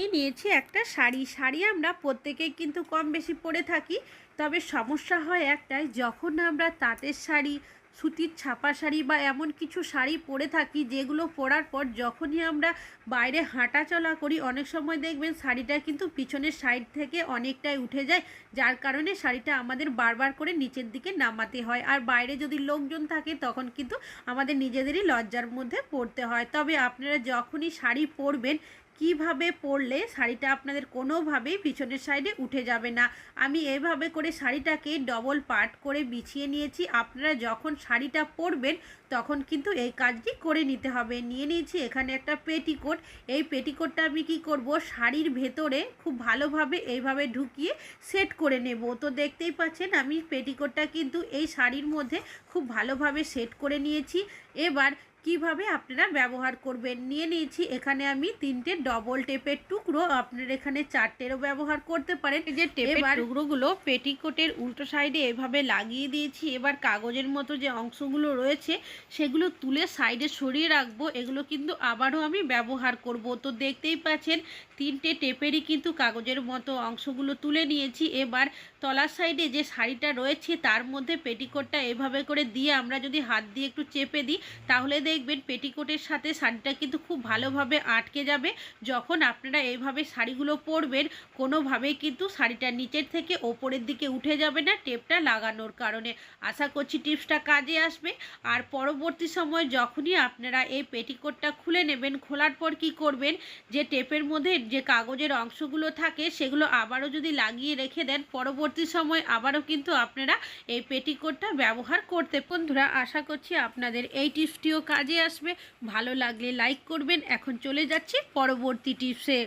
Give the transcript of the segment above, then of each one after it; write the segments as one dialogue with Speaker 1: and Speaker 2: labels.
Speaker 1: এই নিয়েছি একটা শাড়ি। শাড়ি আমরা প্রত্যেকেই কিন্তু কম বেশি পরে থাকি, তবে সমস্যা হয় একটাই, যখন আমরা তাঁতের শাড়ি, সুতির ছাপা শাড়ি বা এমন কিছু শাড়ি পরে থাকি, যেগুলো পরার পর যখনই আমরা বাইরে হাঁটা চলা করি, অনেক সময় দেখবেন শাড়িটা কিন্তু পিছনের সাইড থেকে অনেকটাই উঠে যায়, যার কারণে শাড়িটা আমাদের বারবার করে নিচের দিকে নামাতে হয়। আর বাইরে যদি লোকজন থাকে, তখন কিন্তু আমাদের নিজেদেরই লজ্জার মধ্যে পড়তে হয়। তবে আপনারা যখনই শাড়ি পরবেন কীভাবে পরলে শাড়িটা আপনাদের কোনোভাবেই পিছনের সাইডে উঠে যাবে না? আমি এইভাবে করে শাড়িটাকে ডবল পার্ট করে বিছিয়ে নিয়েছি। আপনারা যখন শাড়িটা পরবেন, তখন কিন্তু এই কাজটি করে নিতে হবে। নিয়ে নিয়েছি এখানে একটা পেটিকোট এই পেটিকোটটা আমি কি করব? শাড়ির ভেতরে খুব ভালোভাবে এইভাবে ঢুকিয়ে সেট করে নেব। তো দেখতেই পাচ্ছেন, আমি পেটিকোটটা কিন্তু এই শাড়ির মধ্যে খুব ভালোভাবে সেট করে নিয়েছি। এবার কীভাবে আপনারা ব্যবহার করবেন? নিয়ে নিয়েছি। এখানে আমি তিনটে ডবল টেপের টুকরো। আপনারা এখানে চারটেরও ব্যবহার করতে পারেন। এই যে টেপের টুকরোগুলো পেটিকোটের উল্টো সাইডে এভাবে লাগিয়ে দিয়েছি। এবার কাগজের মতো যে অংশগুলো রয়েছে সেগুলো তুলে সাইডে সরিয়ে রাখব। এগুলো কিন্তু আবারও আমি ব্যবহার করব। তো দেখতেই পাচ্ছেন তিনটে টেপেরই কিন্তু কাগজের মতো অংশগুলো তুলে নিয়েছি। এবার তলার সাইডে যে শাড়িটা রয়েছে তার মধ্যে পেটিকোটটা এভাবে করে দিয়ে আমরা যদি হাত দিয়ে একটু চেপে দিই তাহলে দেখবেন পেটিকোটের সাথে শাড়িটা কিন্তু খুব ভালোভাবে আটকে যাবে। যখন আপনারা এইভাবে শাড়িগুলো পরবেন, কোনোভাবেই কিন্তু শাড়িটা নিচের থেকে ওপরের দিকে উঠে যাবে না টেপটা লাগানোর কারণে। আশা করছি টিপসটা কাজে আসবে। আর পরবর্তী সময় যখনই আপনারা এই পেটিকোটটা খুলে নেবেন, খোলার পর কি করবেন? যে টেপের মধ্যে যে কাগজের অংশগুলো থাকে, সেগুলো আবারও যদি লাগিয়ে রেখে দেন, পরবর্তী সময় আবারও কিন্তু আপনারা এই পেটিকোটটা ব্যবহার করতে বন্ধুরা, আশা করছি আপনাদের এই টিপসটিও কাজে আসবে। ভালো লাগলে লাইক করবেন। এখন চলে যাচ্ছি পরবর্তী টিপসে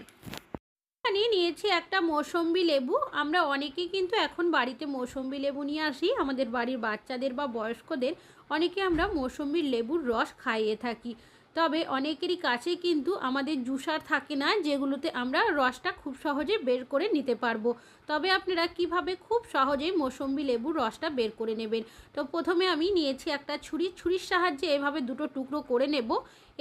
Speaker 1: এখানে নিয়েছি একটা মৌসম্বি লেবু। আমরা অনেকেই কিন্তু এখন বাড়িতে মৌসম্বি লেবু নিয়ে আসি। আমাদের বাড়ির বাচ্চাদের বা বয়স্কদের অনেকে আমরা মৌসম্বির লেবুর রস খাইয়ে থাকি। তবে অনেকেরই কাছে কিন্তু আমাদের জুসার থাকে না, যেগুলোতে আমরা রসটা খুব সহজে বের করে নিতে পারব। তবে আপনারা কীভাবে খুব সহজেই মৌসম্বি লেবুর রসটা বের করে নেবেন? তো প্রথমে আমি নিয়েছি একটা ছুরি, ছুরির সাহায্যে এভাবে দুটো টুকরো করে নেব।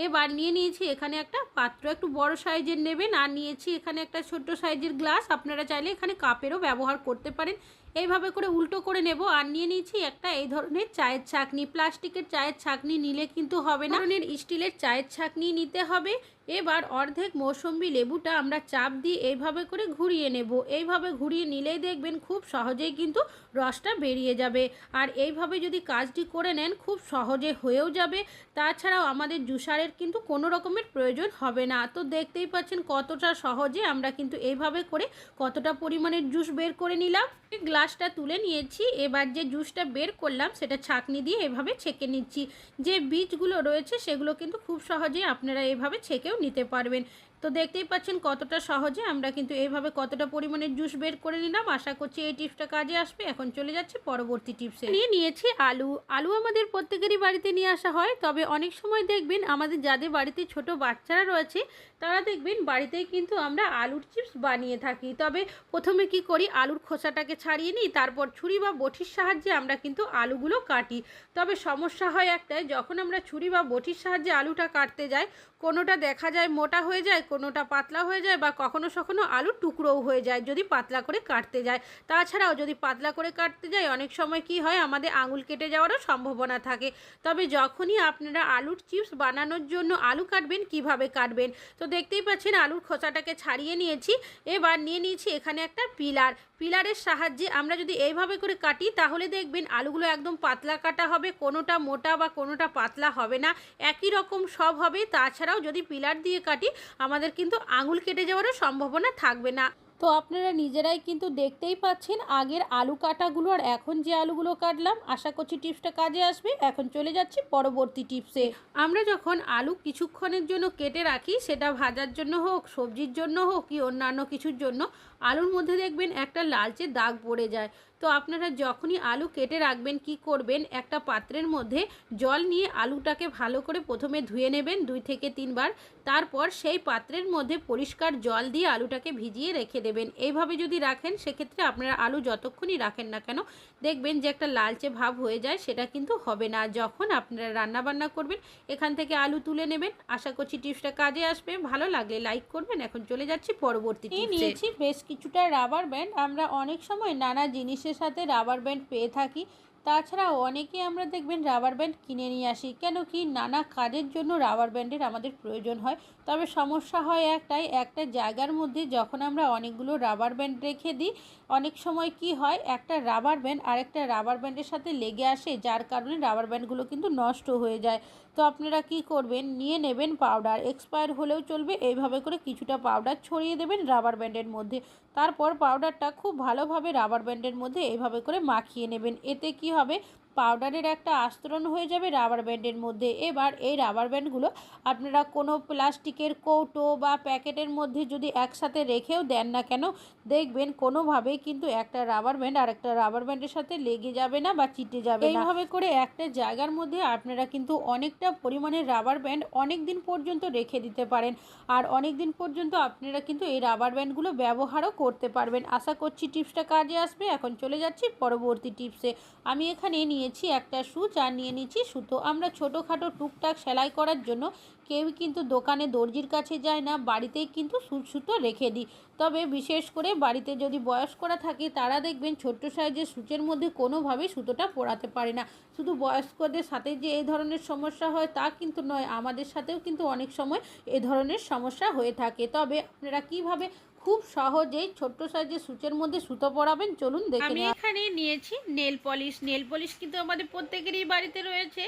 Speaker 1: এবার নিয়ে নিয়েছি এখানে একটা পাত্র, একটু বড় সাইজের নেবেন। আর নিয়েছি এখানে একটা ছোট্ট সাইজের গ্লাস। আপনারা চাইলে এখানে কাপেরও ব্যবহার করতে পারেন। এইভাবে করে উল্টো করে নেব আর নিয়ে নিয়েছি একটা এই ধরনের চায়ের ছাঁকনি। প্লাস্টিকের চায়ের ছাঁকনি নিলে কিন্তু হবে না। ধরনের স্টিলের চায়ের ছাঁকনি নিতে হবে। এবার অর্ধেক মৌসম্বি লেবুটা আমরা চাপ দিয়ে এইভাবে করে ঘুরিয়ে নেব। এইভাবে ঘুরিয়ে নিলেই দেখবেন খুব সহজেই কিন্তু রসটা বেরিয়ে যাবে। আর এইভাবে যদি কাজটি করে নেন, খুব সহজে হয়েও যাবে। তাছাড়াও আমাদের জুসারের কিন্তু কোনো রকমের প্রয়োজন হবে না। তো দেখতেই পাচ্ছেন কতটা সহজে আমরা কিন্তু এইভাবে করে কতটা পরিমাণের জুস বের করে নিলাম। গ্লাসটা তুলে নিয়েছি। এবার যে জুসটা বের করলাম, সেটা ছাকনি দিয়ে এভাবে ছেঁকে নিচ্ছি। যে বীজগুলো রয়েছে, সেগুলো কিন্তু খুব সহজেই আপনারা এভাবে ছেঁকেও নিতে পারবেন। তো দেখতেই পাচ্ছেন কতটা সহজে আমরা কিন্তু এইভাবে কতটা পরিমাণের জুস বের করে নিলাম। আশা করছি এই টিপসটা কাজে আসবে। এখন চলে যাচ্ছে পরবর্তী টিপসে। নিয়ে নিয়েছি আলু। আলু আমাদের প্রত্যেকেরই বাড়িতে নিয়ে আসা হয়। তবে অনেক সময় দেখবেন আমাদের যাদের বাড়িতে ছোট বাচ্চারা রয়েছে, তারা দেখবেন বাড়িতেই কিন্তু আমরা আলুর চিপস বানিয়ে থাকি। তবে প্রথমে কি করি? আলুর খোসাটাকে ছাড়িয়ে নিই। তারপর ছুরি বা বটির সাহায্যে আমরা কিন্তু আলুগুলো কাটি। তবে সমস্যা হয় একটাই, যখন আমরা ছুরি বা বটির সাহায্যে আলুটা কাটতে যাই, কোনোটা দেখা যায় মোটা হয়ে যায় কোনোটা পাতলা হয়ে যায় বা কখনো সখনো আলুর টুকরোও হয়ে যায় যদি পাতলা করে কাটতে যায়। তাছাড়াও যদি পাতলা করে কাটতে যায়, অনেক সময় কি হয়, আমাদের আঙুল কেটে যাওয়ারও সম্ভাবনা থাকে। তবে যখনই আপনারা আলুর চিপস বানানোর জন্য আলু কাটবেন, কীভাবে কাটবেন? তো দেখতেই পাচ্ছেন আলুর খোসাটাকে ছাড়িয়ে নিয়েছি। এবার নিয়ে নিয়েছি এখানে একটা পিলার। পিলারের সাহায্যে আমরা যদি এইভাবে করে কাটি, তাহলে দেখবেন আলুগুলো একদম পাতলা কাটা হবে, কোনোটা মোটা বা কোনোটা পাতলা হবে না। একই রকম সব হবে। তাছাড়াও যদি পিলার দিয়ে কাটি আমাদের কিন্তু আঙুল কেটে যাওয়ারও সম্ভাবনা থাকবে না। তো আপনারা নিজেরাই কিন্তু দেখতেই পাচ্ছেন আগের আলু কাটাগুলো আর এখন যে আলুগুলো কাটলাম, আশা করছি টিপসটা কাজে আসবে। এখন চলে যাচ্ছি পরবর্তী টিপসে। আমরা যখন আলু কিছুক্ষণের জন্য কেটে রাখি, সেটা ভাজার জন্য হোক, সবজির জন্য হোক, কি অন্যান্য কিছুর জন্য, আলুর মধ্যে দেখবেন একটা লালচে দাগ পড়ে যায়। তো আপনারা যখনই আলু কেটে রাখবেন কি করবেন? একটা পাত্রের মধ্যে জল নিয়ে আলুটাকে ভালো করে প্রথমে ধুয়ে নেবেন দুই থেকে তিনবার। তারপর সেই পাত্রের মধ্যে পরিষ্কার জল দিয়ে আলুটাকে ভিজিয়ে রেখে দেবেন। এইভাবে যদি রাখেন সেক্ষেত্রে আপনারা আলু যতক্ষণই রাখেন না কেন দেখবেন যে একটা লালচে ভাব হয়ে যায় সেটা কিন্তু হবে না। যখন আপনারা রান্না বান্না করবেন এখান থেকে আলু তুলে নেবেন। আশা করছি টিপসটা কাজে আসবে। ভালো লাগলে লাইক করবেন। এখন চলে যাচ্ছি পরবর্তী নিয়েছি বেশ কিছুটা রাবার ব্যান্ড। আমরা অনেক সময় নানা জিনিসের সাথে রাবার ব্যান্ড পেয়ে থাকি। তাছাড়াও অনেকে আমরা দেখবেন রাবার ব্যান্ড কিনে নিয়ে আসি, কেন কি নানা কাজের জন্য রাবার ব্যান্ডের আমাদের প্রয়োজন হয়। তবে সমস্যা হয় একটাই, একটা জায়গার মধ্যে যখন আমরা অনেকগুলো রাবার ব্যান্ড রেখে দিই, অনেক সময় কি হয়, একটা রাবার ব্যান্ড আরেকটা রাবার ব্যান্ডের সাথে লেগে আসে, যার কারণে রাবার ব্যান্ডগুলো কিন্তু নষ্ট হয়ে যায়। তো আপনারা কি করবেন, নিয়ে নেবেন পাউডার এক্সপায়ার হলেও চলবে, এইভাবে করে কিছুটা পাউডার ছড়িয়ে দেবেন রাবার ব্যান্ডের মধ্যে। তারপর পাউডারটা খুব ভালোভাবে রাবার ব্যান্ডের মধ্যে এভাবে করে মাখিয়ে নেবেন। এতে কি হবে? পাউডারের একটা আস্তরণ হয়ে যাবে রাবার ব্যান্ডের মধ্যে। এবার এই রাবার ব্যান্ডগুলো আপনারা কোনো প্লাস্টিকের কৌটো বা প্যাকেটের মধ্যে যদি একসাথে রেখেও দেন না কেন, দেখবেন কোনোভাবেই কিন্তু একটা রাবার ব্যান্ড আর একটা রাবার ব্যান্ডের সাথে লেগে যাবে না বা চিটে যাবে এইভাবে করে একটা জায়গার মধ্যে আপনারা কিন্তু অনেকটা পরিমাণে রাবার ব্যান্ড অনেক দিন পর্যন্ত রেখে দিতে পারেন। আর অনেক দিন পর্যন্ত আপনারা কিন্তু এই রাবার ব্যান্ডগুলো ব্যবহারও করতে পারবেন। আশা করছি টিপসটা কাজে আসবে। এখন চলে যাচ্ছি পরবর্তী টিপসে। আমি এখানে নিয়েছি একটা সুচ আর নিয়ে নিচ্ছি সুতো। আমরা ছোটোখাটো টুকটাক সেলাই করার জন্য কেউ কিন্তু দোকানে দর্জির কাছে যায় না, বাড়িতেই কিন্তু সুচ সুতো রেখে দিই। তবে বিশেষ করে বাড়িতে যদি বয়স্করা থাকে, তারা দেখবেন ছোট্ট সাইজের সূচের মধ্যে কোনোভাবেই সুতোটা পরাতে পারে না। শুধু বয়স্কদের সাথে যে এই ধরনের সমস্যা হয় তা কিন্তু নয়, আমাদের সাথেও কিন্তু অনেক সময় এ ধরনের সমস্যা হয়ে থাকে। তবে আপনারা কীভাবে খুব সহজেই ছোট্ট সাইজের সুচের মধ্যে সুতো পরাবেন চলুন দেখে
Speaker 2: আমি এখানে নিয়েছি নেল পলিশ। নেল পলিশ কিন্তু আমাদের প্রত্যেকেরই বাড়িতে রয়েছে।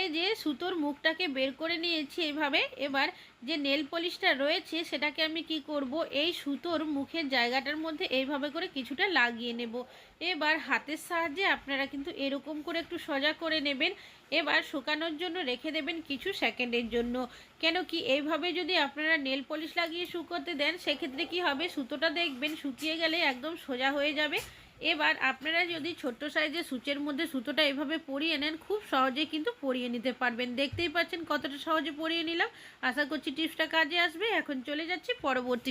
Speaker 2: এই যে সুতোর মুখটাকে বের করে নিয়েছি এভাবে। এবার যে নেল পলিশটা রয়েছে, সেটাকে আমি কি করব? এই সুতোর মুখের জায়গাটার মধ্যে এইভাবে করে কিছুটা লাগিয়ে নেব। এবার হাতের সাহায্যে আপনারা কিন্তু এরকম করে একটু সোজা করে নেবেন। এবার শুকানোর জন্য রেখে দেবেন কিছু সেকেন্ডের জন্য। কেন কি এইভাবে যদি আপনারা নেল পলিশ লাগিয়ে শুকোতে দেন, সেক্ষেত্রে কি হবে? সুতোটা দেখবেন শুকিয়ে গেলে একদম সোজা হয়ে যাবে। এবার আপনারা যদি ছোট্ট সাইজের সূচের মধ্যে সুতোটা এভাবে পরিয়ে নেন, খুব সহজে কিন্তু পরিয়ে নিতে পারবেন। দেখতেই পাচ্ছেন কতটা সহজে পরিয়ে নিলাম। আশা করছি টিপসটা কাজে আসবে। এখন চলে যাচ্ছি পরবর্তী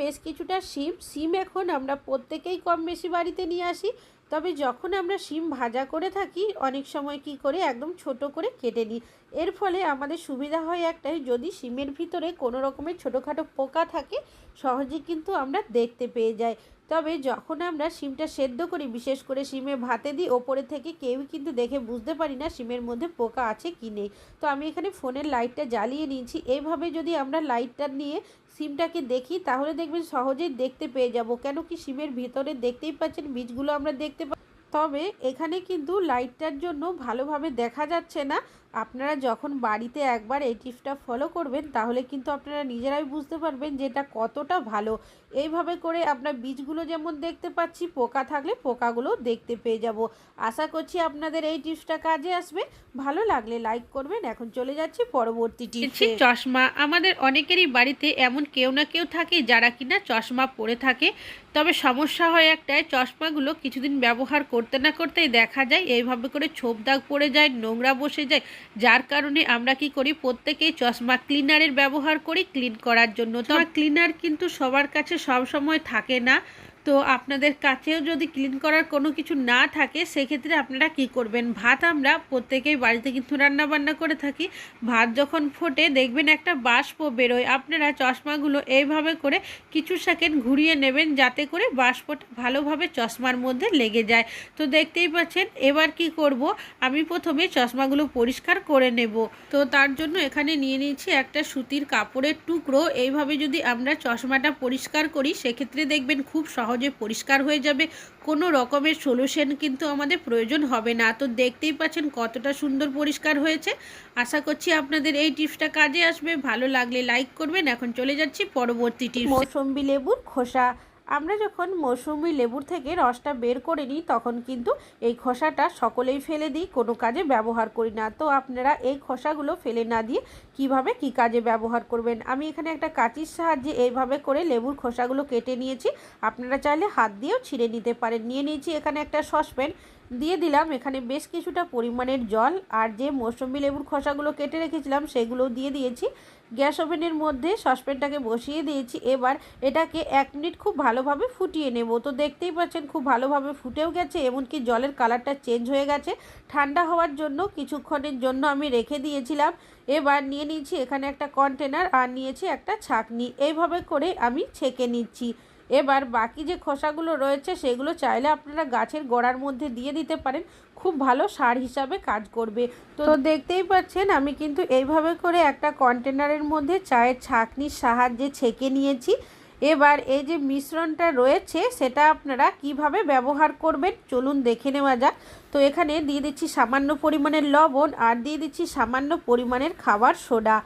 Speaker 1: বেশ কিছুটা সিম। সিম এখন আমরা প্রত্যেকেই কম বেশি বাড়িতে নিয়ে আসি। তবে যখন আমরা সিম ভাজা করে থাকি, অনেক সময় কি করে, একদম ছোট করে কেটে নিই। এর ফলে আমাদের সুবিধা হয় একটাই, যদি সিমের ভিতরে কোনো রকমের ছোটোখাটো পোকা থাকে সহজে কিন্তু আমরা দেখতে পেয়ে যাই। তবে যখন আমরা সিমটা সেদ্ধ করি, বিশেষ করে সিমে ভাতে দিই, ওপরে থেকে কেউ কিন্তু দেখে বুঝতে পারি না সিমের মধ্যে পোকা আছে কি নেই। তো আমি এখানে ফোনের লাইটটা জ্বালিয়ে নিয়েছি। এইভাবে যদি আমরা লাইটটা নিয়ে সিমটাকে দেখি, তাহলে দেখবেন সহজেই দেখতে পেয়ে যাব। কেন কি সিমের ভিতরে দেখতেই পাচ্ছেন, বীজগুলো আমরা দেখতে পা তবে এখানে কিন্তু লাইটটার জন্য ভালোভাবে দেখা যাচ্ছে না। আপনারা যখন বাড়িতে একবার এই টিপসটা ফলো করবেন তাহলে কিন্তু আপনারা নিজেরাই বুঝতে পারবেন যে এটা কতটা ভালো। এইভাবে করে আপনার বীজগুলো যেমন দেখতে পাচ্ছি পোকা থাকলে পোকাগুলো দেখতে পেয়ে যাব। আশা করছি আপনাদের এই টিপসটা কাজে আসবে। ভালো লাগলে লাইক করবেন। এখন চলে যাচ্ছি পরবর্তী টিপসে।
Speaker 2: চশমা। আমাদের অনেকেরই বাড়িতে এমন কেউ না কেউ থাকে যারা কিনা চশমা পরে থাকে। তবে সমস্যা হয় একটাই চশমাগুলো কিছুদিন ব্যবহার করতে না করতেই দেখা যায়। এইভাবে করে ছোপ দাগ পড়ে যায় নোংরা বসে যায়। যার কারণে আমরা কি করি, প্রত্যেকেই চশমা ক্লিনারের ব্যবহার করি ক্লিন করার জন্য। তো ক্লিনার কিন্তু সবার কাছে সব সময় থাকে না। তো আপনাদের কাছেও যদি ক্লিন করার কোনো কিছু না থাকে, সেক্ষেত্রে আপনারা কি করবেন? ভাত আমরা প্রত্যেকেই বাড়িতে কিন্তু রান্না বান্না করে থাকি। ভাত যখন ফোটে, দেখবেন একটা বাষ্প বেরোয়। আপনারা চশমাগুলো এইভাবে করে কিছু সেকেন্ড ঘুরিয়ে নেবেন, যাতে করে বাষ্পটা ভালোভাবে চশমার মধ্যে লেগে যায়। তো দেখতেই পাচ্ছেন, এবার কি করব? আমি প্রথমে চশমাগুলো পরিষ্কার করে নেব। তো তার জন্য এখানে নিয়ে নিয়েছি একটা সুতির কাপড়ের টুকরো। এইভাবে যদি আমরা চশমাটা পরিষ্কার করি, সেক্ষেত্রে দেখবেন খুব সহজে পরিষ্কার হয়ে যাবে। কোনো রকমের সলিউশন কিন্তু আমাদের প্রয়োজন হবে না। তো দেখতেই পাচ্ছেন কতটা সুন্দর পরিষ্কার হয়েছে। আশা করছি আপনাদের এই টিপসটা কাজে আসবে। ভালো লাগলে লাইক করবেন। এখন চলে যাচ্ছি পরবর্তী টিপস।
Speaker 1: মৌসম্বি লেবুর খোসা। আমরা যখন মৌসুমি লেবুর থেকে রসটা বের করে নিই, তখন কিন্তু এই খোসাটা সকলেই ফেলে দিই, কোনো কাজে ব্যবহার করি না। তো আপনারা এই খোসাগুলো ফেলে না দিয়ে কীভাবে কি কাজে ব্যবহার করবেন? আমি এখানে একটা কাঁচির সাহায্যে এইভাবে করে লেবুর খোসাগুলো কেটে নিয়েছি। আপনারা চাইলে হাত দিয়েও ছিঁড়ে নিতে পারেন। নিয়ে নিয়েছি এখানে একটা সসপ্যান। দিয়ে দিলাম। এখানে বেশ কিছুটা পরিমাণের জল আর যে মৌসুমি লেবুর খোসাগুলো কেটে রেখেছিলাম, সেগুলো দিয়ে দিয়েছি। গ্যাস ওভেনের মধ্যে সসপ্যানটাকে বসিয়ে দিয়েছি। এবার এটাকে এক মিনিট খুব ভালোভাবে ফুটিয়ে নেব। তো দেখতেই পাচ্ছেন, খুব ভালোভাবে ফুটেও গেছে, এমনকি জলের কালারটা চেঞ্জ হয়ে গেছে। ঠান্ডা হওয়ার জন্য কিছুক্ষণের জন্য আমি রেখে দিয়েছিলাম। এবার নিয়ে নিয়েছি এখানে একটা কন্টেনার আর নিয়েছি একটা ছাকনি। এইভাবে করে আমি ছেঁকে নিচ্ছি। এবার বাকি যে খোসাগুলো রয়েছে, সেগুলো চাইলে আপনারা গাছের গোড়ার মধ্যে দিয়ে দিতে পারেন। খুব ভালো সার হিসাবে কাজ করবে। তো দেখতেই পাচ্ছেন, আমি কিন্তু এইভাবে করে একটা কন্টেনারের মধ্যে চায়ের ছাঁকনির সাহায্যে ছেঁকে নিয়েছি। এবার এই যে মিশ্রণটা রয়েছে, সেটা আপনারা কীভাবে ব্যবহার করবেন, চলুন দেখে নেওয়া যাক। তো এখানে দিয়ে দিচ্ছি সামান্য পরিমাণের লবণ আর দিয়ে দিচ্ছি সামান্য পরিমাণের খাবার সোডা।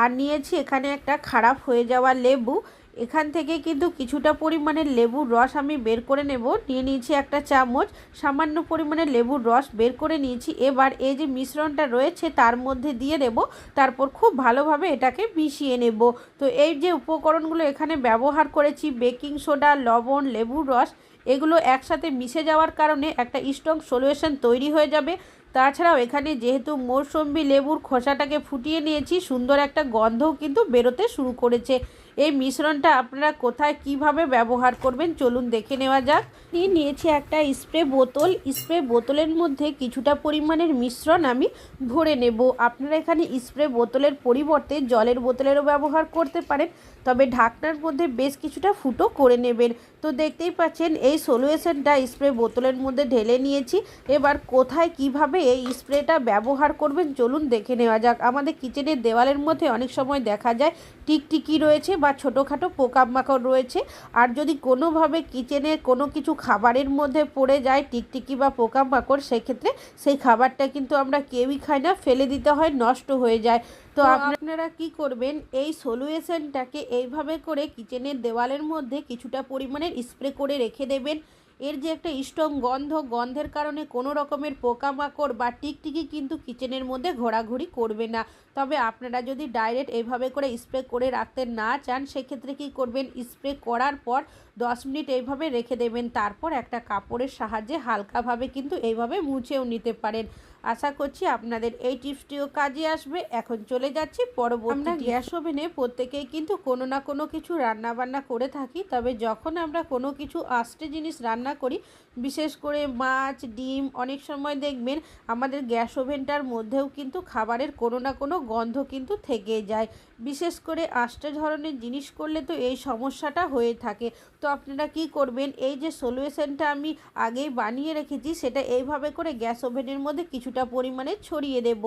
Speaker 1: আর নিয়েছি এখানে একটা খারাপ হয়ে যাওয়া লেবু। এখান থেকে কিন্তু কিছুটা পরিমাণের লেবুর রস আমি বের করে নেব। নিয়ে নিয়েছি একটা চামচ। সামান্য পরিমাণে লেবুর রস বের করে নিয়েছি। এবার এই যে মিশ্রণটা রয়েছে তার মধ্যে দিয়ে দেব। তারপর খুব ভালোভাবে এটাকে মিশিয়ে নেব। তো এই যে উপকরণগুলো এখানে ব্যবহার করেছি, বেকিং সোডা, লবণ, লেবুর রস, এগুলো একসাথে মিশে যাওয়ার কারণে একটা স্ট্রং সলিউশন তৈরি হয়ে যাবে। তাছাড়াও এখানে যেহেতু মৌসম্বি লেবুর খোসাটাকে ফুটিয়ে নিয়েছি, সুন্দর একটা গন্ধও কিন্তু বেরোতে শুরু করেছে। এই মিশ্রণটা আপনারা কোথায় কীভাবে ব্যবহার করবেন চলুন দেখে নেওয়া যাক। নিয়ে নিয়েছি একটা স্প্রে বোতল। স্প্রে বোতলের মধ্যে কিছুটা পরিমাণের মিশ্রণ আমি ভরে নেব। আপনারা এখানে স্প্রে বোতলের পরিবর্তে জলের বোতলেরও ব্যবহার করতে পারেন। তবে ঢাকনার মধ্যে বেশ কিছুটা ফুটো করে নেবেন। তো দেখতেই পাচ্ছেন, এই সলিউশনটা স্প্রে বোতলের মধ্যে ঢেলে নিয়েছি। এবার কোথায় কীভাবে এই স্প্রেটা ব্যবহার করবেন চলুন দেখে নেওয়া যাক। আমাদের কিচেনের দেওয়ালের মধ্যে অনেক সময় দেখা যায় টিকটিকি রয়েছে বা ছোটোখাটো পোকামাকড় রয়েছে। আর যদি কোনোভাবে কিচেনে কোনো কিছু খাবারের মধ্যে পড়ে যায়, টিকটিকি বা পোকামাকড়, সেক্ষেত্রে সেই খাবারটা কিন্তু আমরা কেউই খাই না, ফেলে দিতে হয়, নষ্ট হয়ে যায়। তো আপনারা কি করবেন এই সলিউশনটাকে এইভাবে করে কিচেনের দেওয়ালের মধ্যে কিছুটা পরিমাণের স্প্রে করে রেখে দেবেন। এর যে একটা স্ট্রং গন্ধ গন্ধের কারণে কোনো রকমের পোকামাকড় বা টিকটিকি কিন্তু কিচেনের মধ্যে ঘোরাঘুরি করবে না। তবে আপনারা যদি ডাইরেক্ট এইভাবে করে স্প্রে করে রাখতে না চান সেক্ষেত্রে কি করবেন স্প্রে করার পর দশ মিনিট এইভাবে রেখে দেবেন। তারপর একটা কাপড়ের সাহায্যে হালকাভাবে কিন্তু এইভাবে মুছেও নিতে পারেন। আশা করছি আপনাদের এই টিপসটিও কাজে আসবে। এখন চলে যাচ্ছি পরবর্তী আমরা গ্যাস ওভেনে প্রত্যেকেই কিন্তু কোনো না কোনো কিছু রান্না বান্না করে থাকি তবে যখন আমরা কোনো কিছু আস্তে জিনিস রান্না করি বিশেষ করে মাছ ডিম অনেক সময় দেখবেন আমাদের গ্যাস ওভেনটার মধ্যেও কিন্তু খাবারের কোনো না কোনো গন্ধ কিন্তু থেকে যায়। বিশেষ করে আষ্টে ধরনের জিনিস করলে তো এই সমস্যাটা হয়ে থাকে। তো আপনারা কি করবেন? এই যে সলিউশনটা আমি আগেই বানিয়ে রেখেছি, সেটা এইভাবে করে গ্যাস ওভেনের মধ্যে কিছুটা পরিমাণে ছড়িয়ে দেব।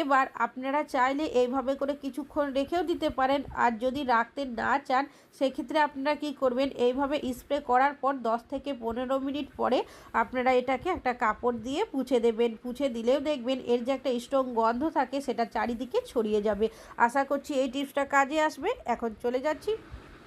Speaker 1: এবার আপনারা চাইলে এইভাবে করে কিছুক্ষণ রেখেও দিতে পারেন। আর যদি রাখতে না চান, সেক্ষেত্রে আপনারা কি করবেন? এইভাবে স্প্রে করার পর 10 থেকে পনেরো মিনিট পরে আপনারা এটাকে একটা কাপড় দিয়ে পুছে দেবেন। পুছে দিলেও দেখবেন এর যে একটা স্ট্রং গন্ধ থাকে, সেটা চারিদিকে ছড়িয়ে যাবে। আশা করছি এই টিপসটা কাজে আসবে। এখন চলে যাচ্ছি।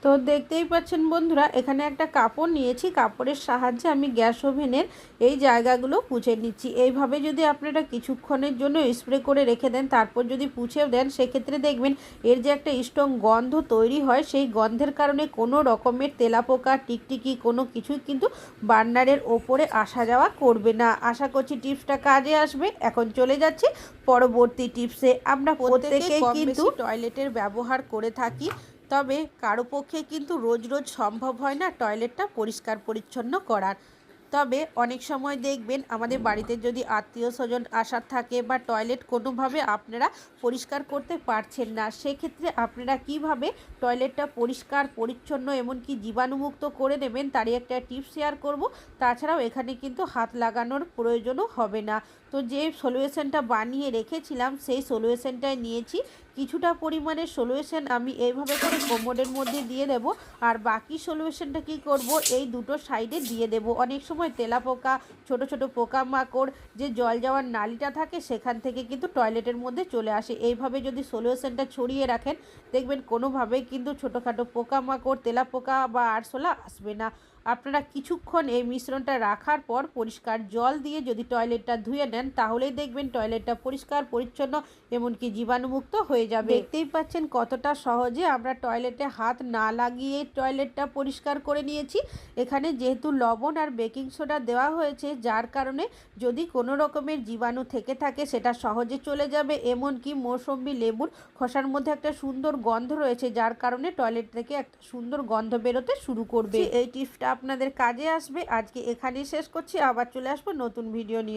Speaker 1: তো দেখতেই পাচ্ছেন বন্ধুরা এখানে একটা কাপড় নিয়েছি। কাপড়ের সাহায্যে আমি গ্যাস ওভেনের এই জায়গাগুলো পুছে নিচ্ছি। এইভাবে যদি আপনারা কিছুক্ষণের জন্য স্প্রে করে রেখে দেন তারপর যদি পুছেও দেন সেক্ষেত্রে দেখবেন এর যে একটা স্ট্রং গন্ধ তৈরি হয় সেই গন্ধের কারণে কোনো রকমের তেলাপোকা টিকটিকি কোনো কিছুই কিন্তু বার্নারের ওপরে আসা যাওয়া করবে না। আশা করছি টিপসটা কাজে আসবে। এখন চলে যাচ্ছি পরবর্তী টিপসে। আমরা প্রত্যেকে কিন্তু টয়লেটের ব্যবহার করে থাকি। তবে কারও পক্ষে কিন্তু রোজ রোজ সম্ভব হয় না টয়লেটটা পরিষ্কার পরিচ্ছন্ন করার। তবে অনেক সময় দেখবেন আমাদের বাড়িতে যদি আত্মীয় স্বজন আসার থাকে বা টয়লেট কোনোভাবে আপনারা পরিষ্কার করতে পারছেন না, সেক্ষেত্রে আপনারা কীভাবে টয়লেটটা পরিষ্কার, পরিচ্ছন্ন এমনকি জীবাণুমুক্ত করে নেবেন তারই একটা টিপস শেয়ার করব। তাছাড়াও এখানে কিন্তু হাত লাগানোর প্রয়োজনও হবে না। তো যে সলিউশনটা বানিয়ে রেখেছিলাম, সেই সলিউশনটাই নিয়েছি। কিছুটা পরিমাণে সলিউশন আমি এইভাবে করে কোমরের মধ্যে দিয়ে দেব, আর বাকি সলিউশনটা কি করব? এই দুটো সাইডে দিয়ে দেব। অনেক সময় তেলা তেলাপোকা, ছোট ছোট পোকামাকড়, যে জল যাওয়ার নালিটা থাকে, সেখান থেকে কিন্তু টয়লেটের মধ্যে চলে আসে। এইভাবে যদি সলিউশনটা ছড়িয়ে রাখেন, দেখবেন কোনোভাবেই কিন্তু ছোটোখাটো পোকামাকড়, তেলাপোকা বা আরশোলা আসবে না। আপনারা কিছুক্ষণ এই মিশ্রণটা রাখার পর পরিষ্কার জল দিয়ে যদি টয়লেটটা ধুয়ে নেন, তাহলেই দেখবেন টয়লেটটা পরিষ্কার, পরিচ্ছন্ন, এমনকি জীবাণুমুক্ত হয়ে যাবে। দেখতেই পাচ্ছেন কতটা সহজে আমরা টয়লেটে হাত না লাগিয়ে টয়লেটটা পরিষ্কার করে নিয়েছি। এখানে যেহেতু লবণ আর বেকিং সোডা দেওয়া হয়েছে, যার কারণে যদি কোনো রকমের জীবাণু থেকে থাকে, সেটা সহজে চলে যাবে। এমনকি মৌসম্বি লেবুর খোসার মধ্যে একটা সুন্দর গন্ধ রয়েছে, যার কারণে টয়লেট থেকে একটা সুন্দর গন্ধ বেরোতে শুরু করবে। এই টিপসটা আপনাদের কাজে আসবে। আজকে এখানেই শেষ করছি। আবার চলে আসব নতুন ভিডিও নিয়ে।